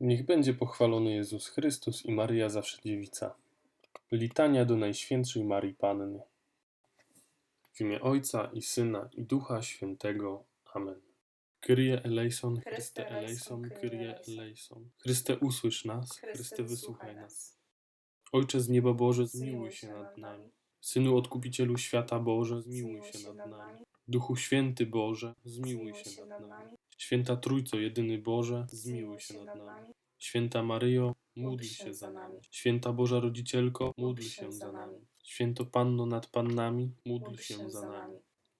Niech będzie pochwalony Jezus Chrystus i Maryja zawsze dziewica. Litania do Najświętszej Marii Panny. W imię Ojca i Syna i Ducha Świętego. Amen. Kyrie eleison, Chryste eleison, Kyrie eleison. Chryste usłysz nas, Chryste wysłuchaj nas. Ojcze z nieba Boże, zmiłuj się nad nami. Synu Odkupicielu świata Boże, zmiłuj się nad nami. Duchu Święty Boże, zmiłuj się nad nami. Święta Trójco Jedyny Boże, zmiłuj się nad nami. Święta Maryjo, módl się za nami. Święta Boża Rodzicielko, módl się za nami. Święto Panno nad Pannami, módl się za nami.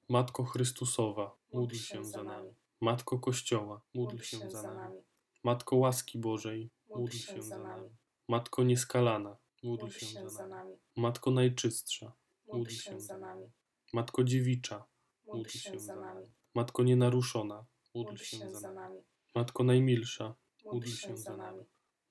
Matko Chrystusowa, módl się za nami. Matko Kościoła, módl się za nami. Matko łaski Bożej, módl się za nami. Matko nieskalana, módl się za nami. Matko najczystsza, módl się za nami. Matko dziewicza, módl się za nami. Matko nienaruszona, módl się za nami. Matko najmilsza, módl się za nami.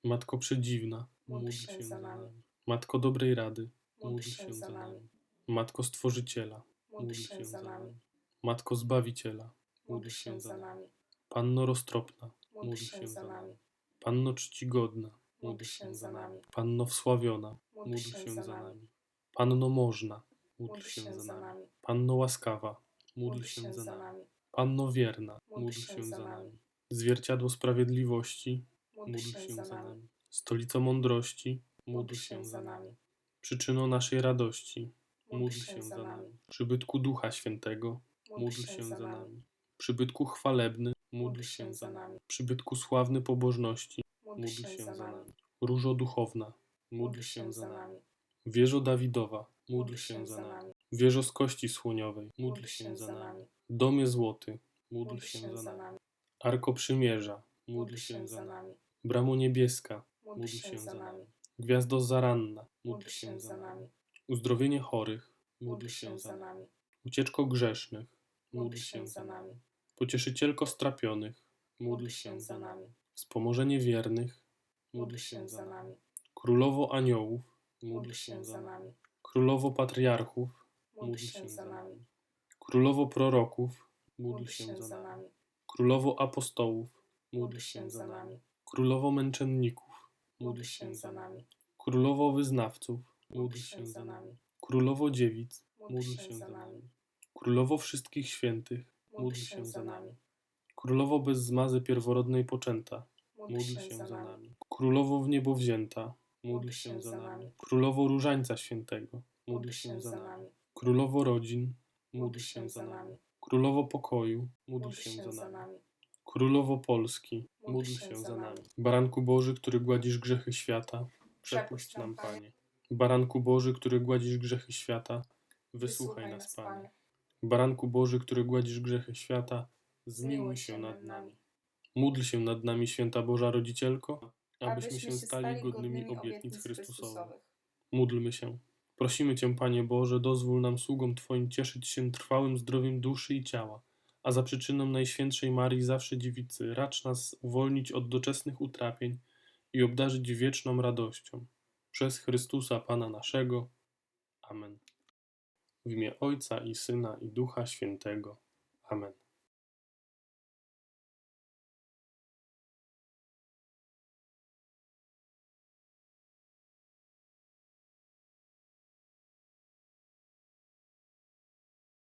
Matko przedziwna, módl się za nami. Matko dobrej rady, módl się za nami. Matko Stworzyciela, módl się za nami. Matko Zbawiciela, módl się za nami. Panno roztropna, módl się za nami. Panno czcigodna, módl się za nami. Panno wsławiona, módl się za nami. Panno można, módl się za nami. Panno łaskawa, módl się za nami. Panno wierna, módl się za nami. Zwierciadło sprawiedliwości, módl się za nami. Stolico mądrości, módl się za nami. Przyczyną naszej radości, módl się za nami. Przybytku Ducha Świętego, módl się za nami. Przybytku chwalebny, módl się za nami. Przybytku sławny pobożności, módl się za nami. Różo duchowna, módl się za nami. Wieżo Dawidowa, módl się za nami. Wieżo z kości słoniowej, módl się za nami. Domie złoty, módl się za nami. Arko Przymierza, módl się za nami. Bramo niebieska, módl się za nami. Gwiazdo zaranna, módl się za nami. Uzdrowienie chorych, módl się za nami. Ucieczko grzesznych, módl się za nami. Pocieszycielko strapionych, módl się za nami. Wspomożenie wiernych, módl się za nami. Królowo aniołów, módl się za nami. Królowo patriarchów, módl się za nami. Królowo proroków, módl się za nami. Królowo apostołów, módl się za nami. Królowo męczenników, módl się za nami. Królowo wyznawców, módl się za nami. Królowo dziewic, módl się za nami. Królowo wszystkich świętych, módl się za nami. Królowo bez zmazy pierworodnej poczęta, módl się za nami. Królowo w niebo wzięta, módl się za nami. Królowo różańca świętego, módl się za nami. Królowo rodzin, módl się za nami. Królowo pokoju, módl się za nami. Królowo Polski, módl się za nami. Baranku Boży, który gładzisz grzechy świata, przepuść nam, Panie. Baranku Boży, który gładzisz grzechy świata, wysłuchaj nas, Panie. Baranku Boży, który gładzisz grzechy świata, zmiłuj się nad nami. Módl się nad nami, święta Boża Rodzicielko, abyśmy się stali godnymi obietnic Chrystusowych. Módlmy się. Prosimy Cię, Panie Boże, dozwól nam sługom Twoim cieszyć się trwałym zdrowiem duszy i ciała, a za przyczyną Najświętszej Marii zawsze dziewicy racz nas uwolnić od doczesnych utrapień i obdarzyć wieczną radością. Przez Chrystusa Pana naszego. Amen. W imię Ojca i Syna i Ducha Świętego. Amen.